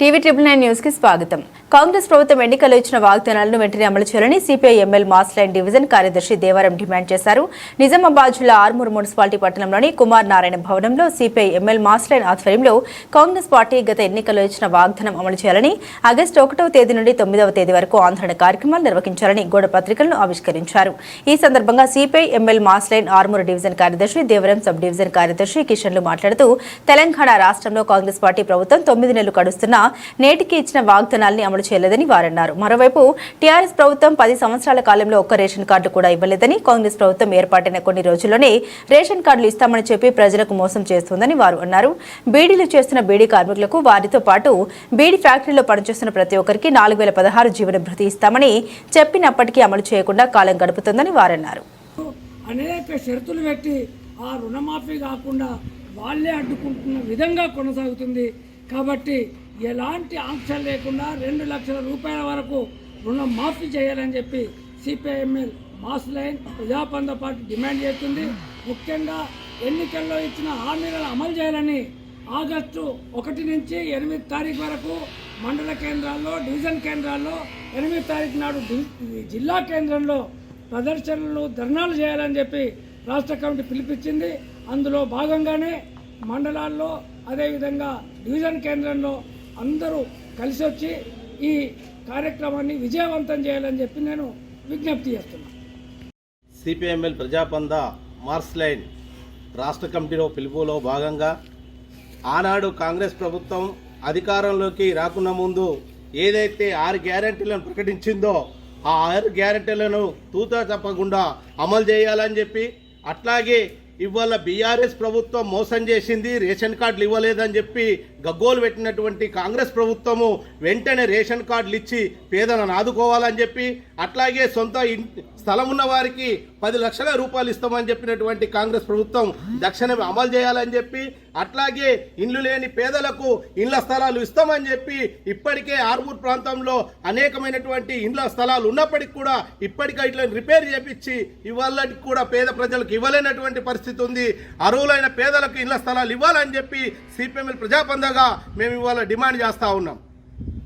TV triple nine న్యూస్కి స్వాగతం. కాంగ్రెస్ ప్రభుత్వం ఎన్నికల్లో ఇచ్చిన వాగ్దానాలను వెంటనే అమలు చేయాలని CPI ML mass line division కార్యదర్శి దేవరం డిమాండ్ చేశారు. నిజామాబాద్ జిల్లా ఆర్మూర్ మున్సిపాలిటీ పట్టణంలోని కుమార్ నారాయణ భవనంలో సిపిఐ ఎమ్మెల్ మాస్ లైన్ ఆధ్వర్యంలో కాంగ్రెస్ పార్టీ గత ఎన్నికల్లో ఇచ్చిన వాగ్దానం అమలు చేయాలని ఆగస్టు ఒకటవ తేదీ నుండి తొమ్మిదవ తేదీ వరకు ఆందోళన కార్యక్రమాలు నిర్వహించాలని గోడ పత్రికలను ఆవిష్కరించారు. ఈ సందర్భంగా CPI ML mass line Armoor division కార్యదర్శి దేవరం సబ్ డివిజన్ కార్యదర్శి కిషన్లు మాట్లాడుతూ తెలంగాణ రాష్ట్రంలో కాంగ్రెస్ పార్టీ ప్రభుత్వం తొమ్మిది నెలలు కడుస్తున్నా నేటికి ఇచ్చిన వాగ్దానాల్ని అమలు చేయలేదని వారన్నారు. మరోవైపు టీఆర్ఎస్ ప్రభుత్వం పది సంవత్సరాల కాలంలో ఒక్క రేషన్ కార్డు కూడా ఇవ్వలేదని కాంగ్రెస్ ప్రభుత్వం ఏర్పాటైన కొన్ని రోజుల్లోనే రేషన్ కార్డులు ఇస్తామని చెప్పి ప్రజలకు మోసం చేస్తోందని వారు అన్నారు. బీడీలు చేస్తున్న బీడీ కార్మికులకు వారితో పాటు బీడీ ఫ్యాక్టరీలో పనిచేస్తున్న ప్రతి ఒక్కరికి నాలుగు వేల పదహారు జీవన భృతి ఇస్తామని చెప్పినప్పటికీ అమలు చేయకుండా కాలం గడుపుతుందని వారన్నారు. అనేక షరతులు పెట్టి ఆ రుణమాఫీ కాకుండా వాళ్ళే అడ్డుకుంటున్న విధంగా కొనసాగుతుంది. కాబట్టి ఎలాంటి ఆంక్షలు లేకుండా రెండు లక్షల రూపాయల వరకు రుణం మాఫీ చేయాలని చెప్పి CPI ML mass line Prajapantha party demand చేస్తుంది. ముఖ్యంగా ఎన్నికల్లో ఇచ్చిన హామీలను అమలు చేయాలని ఆగస్టు ఒకటి నుంచి ఎనిమిది తారీఖు వరకు మండల కేంద్రాల్లో డివిజన్ కేంద్రాల్లో ఎనిమిది తారీఖు నాడు జిల్లా కేంద్రంలో ప్రదర్శనలు ధర్నాలు చేయాలని చెప్పి రాష్ట్ర కమిటీ పిలిపించింది. అందులో భాగంగానే మండలాల్లో అదేవిధంగా డివిజన్ కేంద్రంలో అందరూ కలిసి వచ్చి ఈ కార్యక్రమాన్ని విజయవంతం చేయాలని చెప్పి నేను విజ్ఞప్తి చేస్తున్నాను సిపిఎంఎల్ ప్రజాపంద మార్స్ లైన్ రాష్ట్ర కమిటీలో పిలుపులో భాగంగా ఆనాడు కాంగ్రెస్ ప్రభుత్వం అధికారంలోకి రాకున్న ముందు ఏదైతే ఆరు గ్యారంటీలను ప్రకటించిందో ఆ ఆరు గ్యారంటీలను తూతా తప్పకుండా అమలు చేయాలని చెప్పి అట్లాగే ఇవాళ బీఆర్ఎస్ ప్రభుత్వం మోసం చేసింది రేషన్ కార్డులు ఇవ్వలేదని చెప్పి గగ్గోలు పెట్టినటువంటి కాంగ్రెస్ ప్రభుత్వము వెంటనే రేషన్ కార్డులు ఇచ్చి పేదలను ఆదుకోవాలని చెప్పి అట్లాగే సొంత స్థలం ఉన్న వారికి పది లక్షల రూపాయలు ఇస్తామని చెప్పినటువంటి కాంగ్రెస్ ప్రభుత్వం దక్షిణమే అమలు చేయాలని చెప్పి అట్లాగే ఇండ్లు లేని పేదలకు ఇండ్ల స్థలాలు ఇస్తామని చెప్పి ఇప్పటికే ఆర్మూర్ ప్రాంతంలో అనేకమైనటువంటి ఇండ్ల స్థలాలు ఉన్నప్పటికీ కూడా ఇప్పటికే ఇట్లా రిపేర్ చేపించి ఇవాళకి కూడా పేద ప్రజలకు ఇవ్వలేనటువంటి పరిస్థితి ఉంది. అర్హులైన పేదలకు ఇండ్ల స్థలాలు ఇవ్వాలని చెప్పి సిపిఎంఎల్ ప్రజాపందగా మేము ఇవాళ డిమాండ్ చేస్తూ ఉన్నాం.